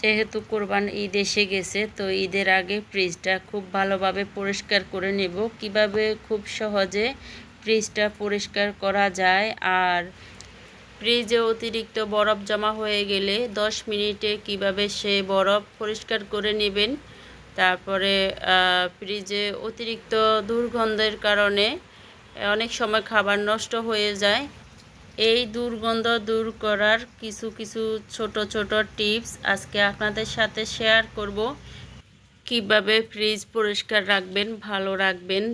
যেহেতু কোরবান ঈদ এসে গেছে, তো ঈদের আগে ফ্রিজটা খুব ভালোভাবে পরিষ্কার করে নেব। কীভাবে? খুব সহজে ফ্রিজটা পরিষ্কার করা যায়। আর ফ্রিজে অতিরিক্ত বরফ জমা হয়ে গেলে 10 মিনিটে কীভাবে সে বরফ পরিষ্কার করে নেবেন, তারপরে ফ্রিজে অতিরিক্ত দুর্গন্ধের কারণে অনেক সময় খাবার নষ্ট হয়ে যায়। এই দুর্গন্ধ দূর করার কিছু কিছু ছোট ছোট টিপস আজকে আপনাদের সাথে শেয়ার করব। কীভাবে ফ্রিজ পরিষ্কার রাখবেন, ভালো রাখবেন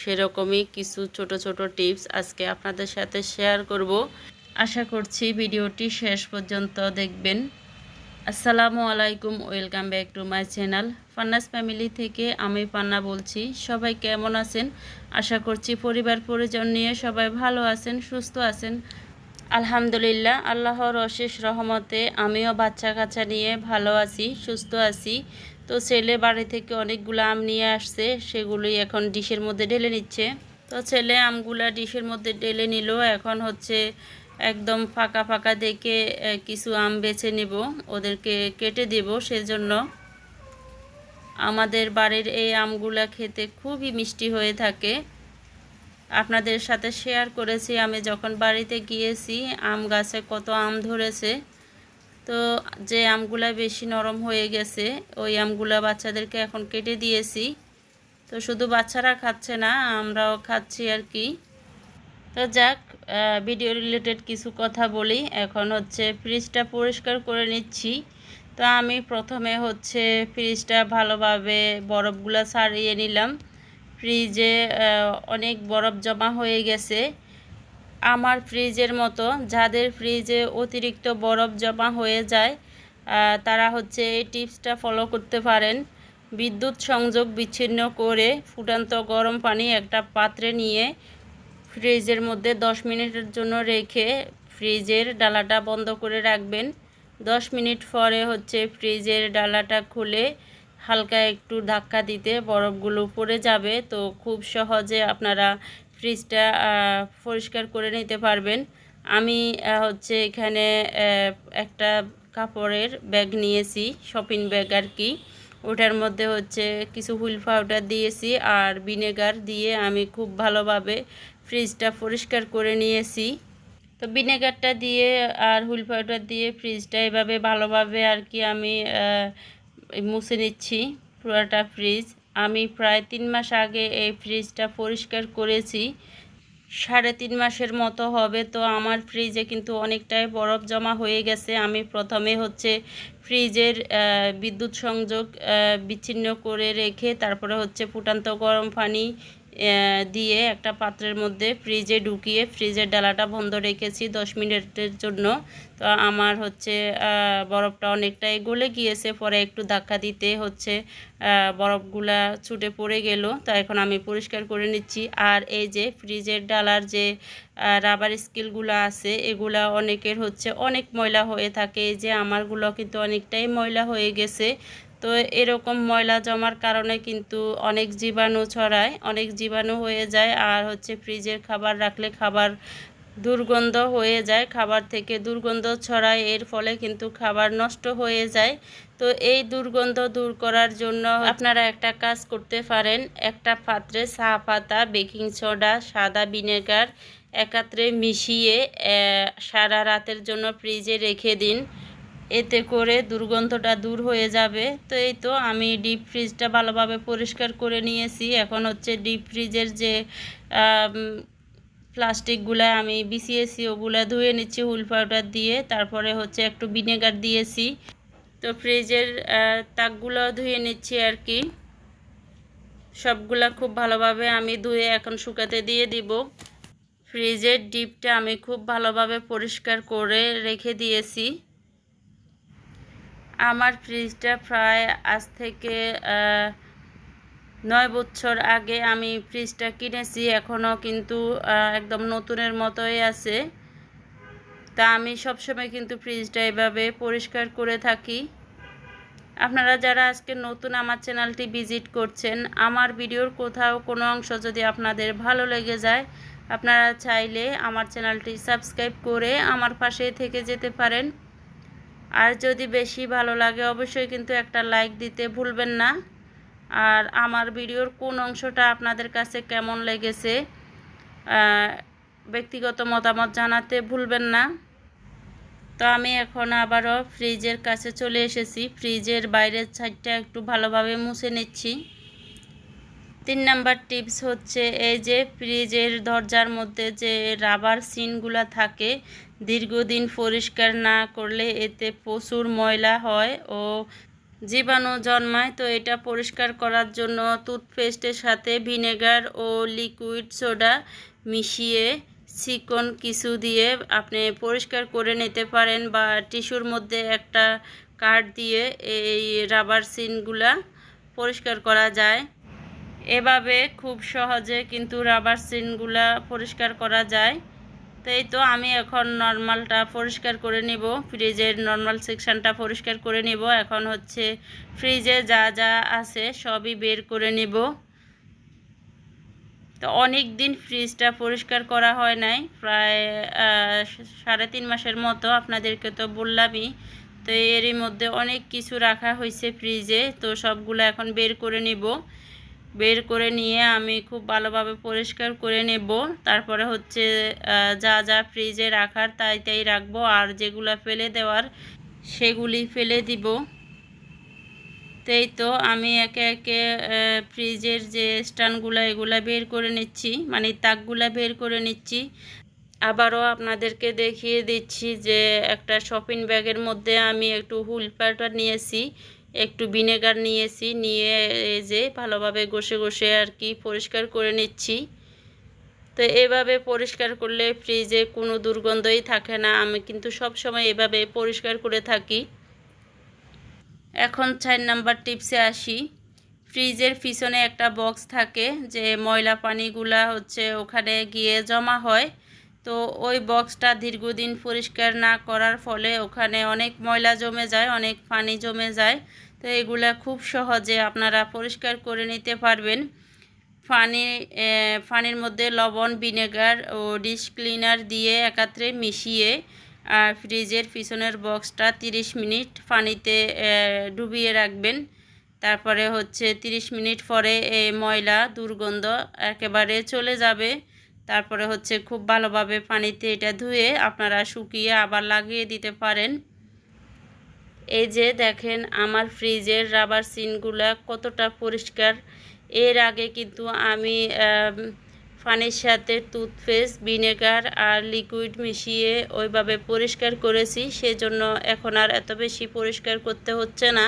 সেরকমই কিছু ছোট ছোট টিপস আজকে আপনাদের সাথে শেয়ার করব। আশা করছি ভিডিওটি শেষ পর্যন্ত দেখবেন। আসসালামু আলাইকুম, welcome back to my channel. ফান্নাস family থেকে আমি পান্না বলছি। সবাই কেমন আছেন? আশা করছি পরিবার পরিজন নিয়ে সবাই ভালো আছেন, সুস্থ আছেন। আলহামদুলিল্লাহ, আল্লাহর অশেষ রহমতে আমিও বাচ্চা কাচ্চা নিয়ে ভালো আছি, সুস্থ আছি। তো ছেলে বাড়ি থেকে অনেকগুলো আম নিয়ে আসছে, সেগুলোই এখন ডিশের মধ্যে ঢেলে নিচ্ছে। তো ছেলে আমগুলা ডিশের মধ্যে ঢেলে নিল, এখন হচ্ছে একদম ফাঁকা ফাঁকা দেখে কিছু আম বেছে নেব, ওদেরকে কেটে দেব, সেজন্য আমাদের বাড়ির এই আমগুলা খেতে খুবই মিষ্টি হয়ে থাকে। আপনাদের সাথে শেয়ার করেছি, আমি যখন বাড়িতে গিয়েছি, আম গাছে কত আম ধরেছে। তো যে আমগুলা বেশি নরম হয়ে গেছে, ওই আমগুলা বাচ্চাদেরকে এখন কেটে দিয়েছি। তো শুধু বাচ্চারা খাচ্ছে না, আমরাও খাচ্ছি আর কি। তো যাক ভিডিও রিলেটেড কিছু কথা বলি। এখন হচ্ছে ফ্রিজটা পরিষ্কার করে নিচ্ছি। তো আমি প্রথমে হচ্ছে ফ্রিজটা ভালোভাবে বরফগুলো ছাড়িয়ে নিলাম। ফ্রিজে অনেক বরফ জমা হয়ে গেছে। আমার ফ্রিজের মতো, যাদের ফ্রিজে অতিরিক্ত বরফ জমা হয়ে যায় তারা হচ্ছে এই টিপসটা ফলো করতে পারেন। বিদ্যুৎ সংযোগ বিচ্ছিন্ন করে ফুটান্ত গরম পানি একটা পাত্রে নিয়ে ফ্রিজের মধ্যে 10 মিনিটের জন্য রেখে ফ্রিজের ডালাটা বন্ধ করে রাখবেন। 10 মিনিট পরে হচ্ছে ফ্রিজের ডালাটা খুলে হালকা একটু ধাক্কা দিতে বরফগুলো পড়ে যাবে। তো খুব সহজে আপনারা ফ্রিজটা পরিষ্কার করে নিতে পারবেন। আমি হচ্ছে এখানে একটা কাপড়ের ব্যাগ নিয়েছি, শপিং ব্যাগ আর কি। ওটার মধ্যে হচ্ছে কিছু হুইল পাউডার দিয়েছি আর ভিনেগার দিয়ে আমি খুব ভালোভাবে ফ্রিজটা পরিষ্কার করে নিয়েছি। তো ভিনেগারটা দিয়ে আর হুইল পাউডার দিয়ে ফ্রিজটা এভাবে ভালোভাবে আর কি আমি মুছে নিচ্ছি পুরোটা ফ্রিজ। আমি প্রায় তিন মাস আগে এই ফ্রিজটা পরিষ্কার করেছি। সাড়ে তিন মাসের মতো হবে, তো আমার ফ্রিজে কিন্তু অনেকটাই বরফ জমা হয়ে গেছে। আমি প্রথমে হচ্ছে ফ্রিজের বিদ্যুৎ সংযোগ বিচ্ছিন্ন করে রেখে তারপরে হচ্ছে ফুটান্ত গরম পানি দিয়ে একটা পাত্রের মধ্যে ফ্রিজে ঢুকিয়ে ফ্রিজের ডালাটা বন্ধ রেখেছি দশ মিনিটের জন্য। তো আমার হচ্ছে বরফটা অনেকটাই গলে গিয়েছে, পরে একটু ধাক্কা দিতে হচ্ছে বরফগুলা ছুটে পড়ে গেল। তো এখন আমি পরিষ্কার করে নিচ্ছি। আর এই যে ফ্রিজের ডালার যে রাবার স্কিলগুলো আছে, এগুলা অনেকের হচ্ছে অনেক ময়লা হয়ে থাকে। এই যে আমারগুলো কিন্তু অনেকটাই ময়লা হয়ে গেছে। তো এরকম ময়লা জমার কারণে কিন্তু অনেক জীবাণু ছড়ায়, অনেক জীবাণু হয়ে যায় আর হচ্ছে ফ্রিজের খাবার রাখলে খাবার দুর্গন্ধ হয়ে যায়, খাবার থেকে দুর্গন্ধ ছড়ায়, এর ফলে কিন্তু খাবার নষ্ট হয়ে যায়। তো এই দুর্গন্ধ দূর করার জন্য আপনারা একটা কাজ করতে পারেন, একটা পাত্রে চা পাতা, বেকিং সোডা, সাদা ভিনেগার, একাত্রে মিশিয়ে সারা রাতের জন্য ফ্রিজে রেখে দিন। এতে করে দুর্গন্ধটা দূর হয়ে যাবে। তো এই তো আমি ডিপ ফ্রিজটা ভালোভাবে পরিষ্কার করে নিয়েছি। এখন হচ্ছে ডিপ ফ্রিজের যে প্লাস্টিকগুলো আমি বিছিয়েছি, ওগুলো ধুয়ে নিচ্ছি হুল পাউডার দিয়ে। তারপরে হচ্ছে একটু ভিনেগার দিয়েছি। তো ফ্রিজের তাকগুলো ধুয়ে নিচ্ছি আর কি। সবগুলা খুব ভালোভাবে আমি ধুয়ে এখন শুকাতে দিয়ে দিব। ফ্রিজের ডিপটা আমি খুব ভালোভাবে পরিষ্কার করে রেখে দিয়েছি। আমার ফ্রিজটা প্রায় আজ থেকে নয় বছর আগে আমি ফ্রিজটা কিনেছি এখনও কিন্তু একদম নতুনের মতোই আছে। তা আমি সবসময় কিন্তু ফ্রিজটা এভাবে পরিষ্কার করে থাকি। আপনারা যারা আজকে নতুন আমার চ্যানেলটি ভিজিট করছেন, আমার ভিডিওর কোথাও কোনো অংশ যদি আপনাদের ভালো লেগে যায়, আপনারা চাইলে আমার চ্যানেলটি সাবস্ক্রাইব করে আমার পাশে থেকে যেতে পারেন। আর যদি বেশি ভালো লাগে অবশ্যই কিন্তু একটা লাইক দিতে ভুলবেন না। আর আমার ভিডিওর কোন অংশটা আপনাদের কাছে কেমন লেগেছে ব্যক্তিগত মতামত জানাতে ভুলবেন না। তো আমি এখন আবারও ফ্রিজের কাছে চলে এসেছি। ফ্রিজের বাইরের সাইডটা একটু ভালোভাবে মুছে নিচ্ছি। তিন নাম্বার টিপস হচ্ছে, এই যে ফ্রিজের দরজার মধ্যে যে রাবার সিনগুলো থাকে দীর্ঘদিন পরিষ্কার না করলে এতে প্রচুর ময়লা হয় ও জীবাণু জন্মায়। তো এটা পরিষ্কার করার জন্য টুথপেস্টের সাথে ভিনেগার ও লিকুইড সোডা মিশিয়ে চিকন কিছু দিয়ে আপনি পরিষ্কার করে নিতে পারেন বা টিস্যুর মধ্যে একটা কাঠ দিয়ে এই রাবার সিনগুলা পরিষ্কার করা যায়। এভাবে খুব সহজে কিন্তু রাবার সিনগুলা পরিষ্কার করা যায়। তো এই তো আমি এখন নর্মালটা পরিষ্কার করে নিব। ফ্রিজের নর্মাল সেকশানটা পরিষ্কার করে নিব। এখন হচ্ছে ফ্রিজে যা যা আছে সবই বের করে নিব। তো অনেক দিন ফ্রিজটা পরিষ্কার করা হয় নাই। প্রায় সাড়ে তিন মাসের মতো আপনাদেরকে তো বললামই। তো এরই মধ্যে অনেক কিছু রাখা হয়েছে ফ্রিজে। তো সবগুলো এখন বের করে নিব। বের করে নিয়ে আমি খুব ভালোভাবে পরিষ্কার করে নেব। তারপরে হচ্ছে যা যা ফ্রিজে রাখার তাই তাই রাখব। আর যেগুলো ফেলে দেওয়ার, সেগুলি ফেলে দিব। তাই তো আমি একে একে ফ্রিজের যে স্ট্যান্ডগুলো, এগুলো বের করে নিচ্ছি। মানে তাকগুলো বের করে নিচ্ছি। আবারও আপনাদেরকে দেখিয়ে দিচ্ছি যে একটা শপিং ব্যাগের মধ্যে আমি একটু হুল প্যাটার নিয়েছি। একটু ভিনেগার নিয়েছি, নিয়ে এই যে ভালোভাবে ঘষে ঘষে আর কি পরিষ্কার করে নিচ্ছি। তো এভাবে পরিষ্কার করলে ফ্রিজে কোনো দুর্গন্ধই থাকে না। আমি কিন্তু সব সময় এভাবে পরিষ্কার করে থাকি। এখন চার নাম্বার টিপসে আসি। ফ্রিজের পিছনে একটা বক্স থাকে যে ময়লা পানিগুলা হচ্ছে ওখানে গিয়ে জমা হয়। তো ওই বক্সটা দীর্ঘদিন পরিষ্কার না করার ফলে ওখানে অনেক ময়লা জমে যায়, অনেক পানি জমে যায়। তো এগুলা খুব সহজে আপনারা পরিষ্কার করে নিতে পারবেন। পানি পানির মধ্যে লবণ, ভিনেগার ও ডিশ ক্লিনার দিয়ে একাত্রে মিশিয়ে আর ফ্রিজের পিছনের বক্সটা 30 মিনিট পানিতে ডুবিয়ে রাখবেন। তারপরে হচ্ছে 30 মিনিট পরে এই ময়লা, দুর্গন্ধ একেবারে চলে যাবে। তারপরে হচ্ছে খুব ভালোভাবে পানিতে এটা ধুয়ে আপনারা শুকিয়ে আবার লাগিয়ে দিতে পারেন। এই যে দেখেন আমার ফ্রিজের রাবার সিনগুলা কতটা পরিষ্কার। এর আগে কিন্তু আমি পানির সাথে টুথপেস্ট ভিনেগার আর লিকুইড মিশিয়ে ওইভাবে পরিষ্কার করেছি, সেজন্য এখন আর এত বেশি পরিষ্কার করতে হচ্ছে না।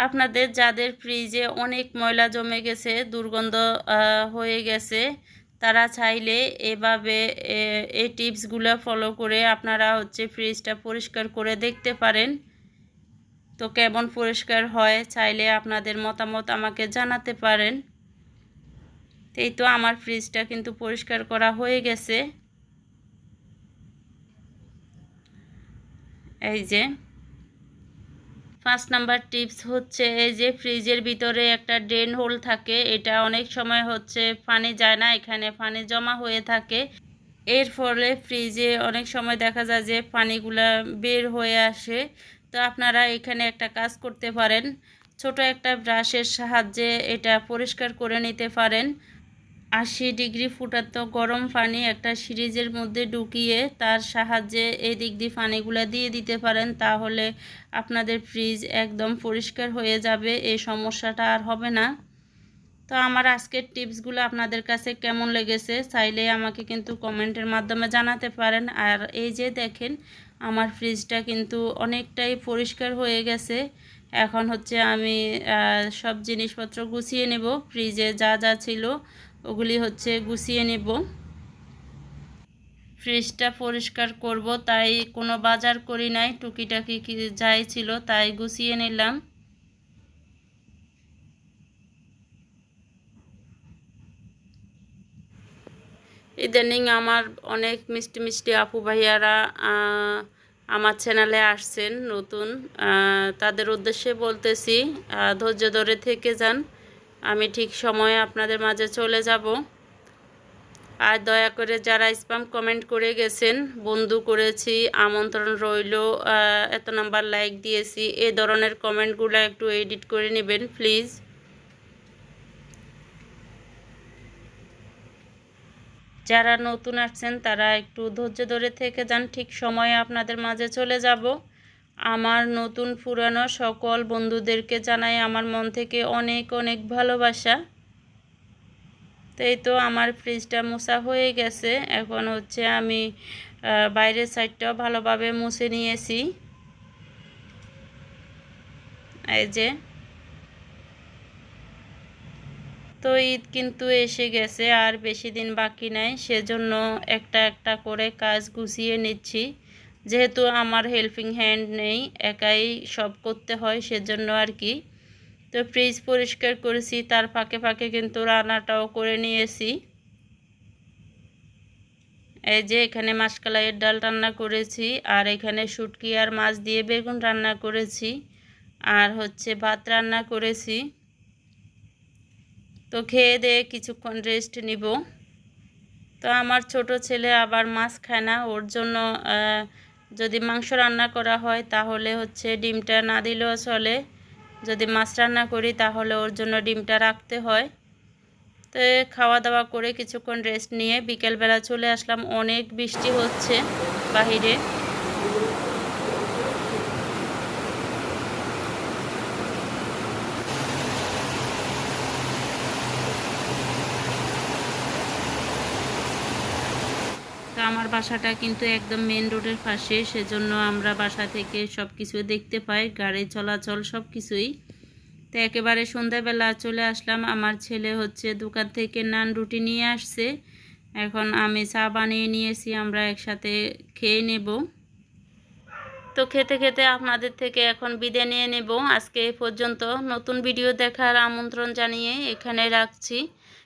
আপনাদের যাদের ফ্রিজে অনেক ময়লা জমে গেছে, দুর্গন্ধ হয়ে গেছে, তারা চাইলে এভাবে এই টিপসগুলো ফলো করে আপনারা হচ্ছে ফ্রিজটা পরিষ্কার করে দেখতে পারেন। তো কেমন পরিষ্কার হয় চাইলে আপনাদের মতামত আমাকে জানাতে পারেন। এই তো আমার ফ্রিজটা কিন্তু পরিষ্কার করা হয়ে গেছে। এই যে পাঁচ নাম্বার টিপস হচ্ছে এই যে ফ্রিজের ভিতরে একটা ড্রেন হোল থাকে। এটা অনেক সময় হচ্ছে পানি যায় না, এখানে পানি জমা হয়ে থাকে। এর ফলে ফ্রিজে অনেক সময় দেখা যায় যে পানিগুলা বের হয়ে আসে। তো আপনারা এখানে একটা কাজ করতে পারেন। ছোট একটা ব্রাশের সাহায্যে এটা পরিষ্কার করে নিতে পারেন। আশি ডিগ্রি ফুটাত গরম পানি একটা সিরিজের মধ্যে ঢুকিয়ে তার সাহায্যে এই দিক দিয়ে পানিগুলো দিয়ে দিতে পারেন, তাহলে আপনাদের ফ্রিজ একদম পরিষ্কার হয়ে যাবে, এই সমস্যাটা আর হবে না। তো আমার আজকের টিপসগুলো আপনাদের কাছে কেমন লেগেছে চাইলে আমাকে কিন্তু কমেন্টের মাধ্যমে জানাতে পারেন। আর এই যে দেখেন, আমার ফ্রিজটা কিন্তু অনেকটাই পরিষ্কার হয়ে গেছে। এখন হচ্ছে আমি সব জিনিসপত্র গুছিয়ে নেব, ফ্রিজে যা যা ছিল ওগুলি হচ্ছে গুছিয়ে নেব। ফ্রিজটা পরিষ্কার করব, তাই কোনো বাজার করি নাই। টুকিটাকি কি যাই ছিল তাই গুছিয়ে নিলাম। ইদানিং আমার অনেক মিষ্টি মিষ্টি আপু ভাইয়ারা আমার চ্যানেলে আসছেন নতুন। তাদের উদ্দেশ্যে বলতেছি ধৈর্য ধরে থেকে যান। আমি ঠিক সময়ে আপনাদের মাঝে চলে যাব। আর দয়া করে যারা স্পাম কমেন্ট করে গেছেন, বন্ধু করেছি, আমন্ত্রণ রইল এত নাম্বার লাইক দিয়েছি, এ ধরনের কমেন্টগুলো একটু এডিট করে নেবেন প্লিজ যারা নতুন আসছেন, তারা একটু ধৈর্য ধরে থেকে যান, ঠিক সময়ে আপনাদের মাঝে চলে যাব। আমার নতুন পুরানো সকল বন্ধুদেরকে জানাই আমার মন থেকে অনেক অনেক ভালোবাসা। তো এই তো আমার ফ্রিজটা মোছা হয়ে গেছে। এখন হচ্ছে আমি বাইরের সাইডটাও ভালোভাবে মুছে নিয়েছি। এই যে। তো ঈদ কিন্তু এসে গেছে, আর বেশি দিন বাকি নাই, সেজন্য একটা একটা করে কাজ গুছিয়ে নিচ্ছি। যেহেতু আমার হেল্পিং হ্যান্ড নেই, একাই সব করতে হয় সেজন্য আর কি। তো ফ্রিজ পরিষ্কার করেছি, তার ফাঁকে ফাঁকে কিন্তু রান্নাটাও করে নিয়েছি। এই যে এখানে মাসকালাইয়ের ডাল রান্না করেছি, আর এখানে শুটকি আর মাছ দিয়ে বেগুন রান্না করেছি, আর হচ্ছে ভাত রান্না করেছি। তো খেয়ে দিয়ে কিছুক্ষণ রেস্ট নিব। তো আমার ছোট ছেলে আবার মাছ খায় না, ওর জন্য যদি মাংস রান্না করা হয়, তাহলে হচ্ছে ডিমটা না দিলেও চলে। যদি মাছ রান্না করি, তাহলে ওর জন্য ডিমটা রাখতে হয়। তো খাওয়া দাওয়া করে কিছুক্ষণ রেস্ট নিয়ে বিকেলবেলা চলে আসলাম। অনেক বৃষ্টি হচ্ছে বাহিরে। আমার বাসাটা কিন্তু একদম মেন রোডের পাশে, সেজন্য আমরা বাসা থেকে সব কিছু দেখতে পাই, গাড়ি চলাচল সব কিছুই তো একেবারে সন্ধ্যাবেলা চলে আসলাম, আমার ছেলে হচ্ছে দোকান থেকে নান রুটি নিয়ে আসছে। এখন আমি চা বানিয়ে নিয়েছি, আমরা একসাথে খেয়ে নেব। তো খেতে খেতে আপনাদের থেকে এখন বিদায় নিয়ে নেব। আজকে এই পর্যন্ত নতুন ভিডিও দেখার আমন্ত্রণ জানিয়ে এখানে রাখছি।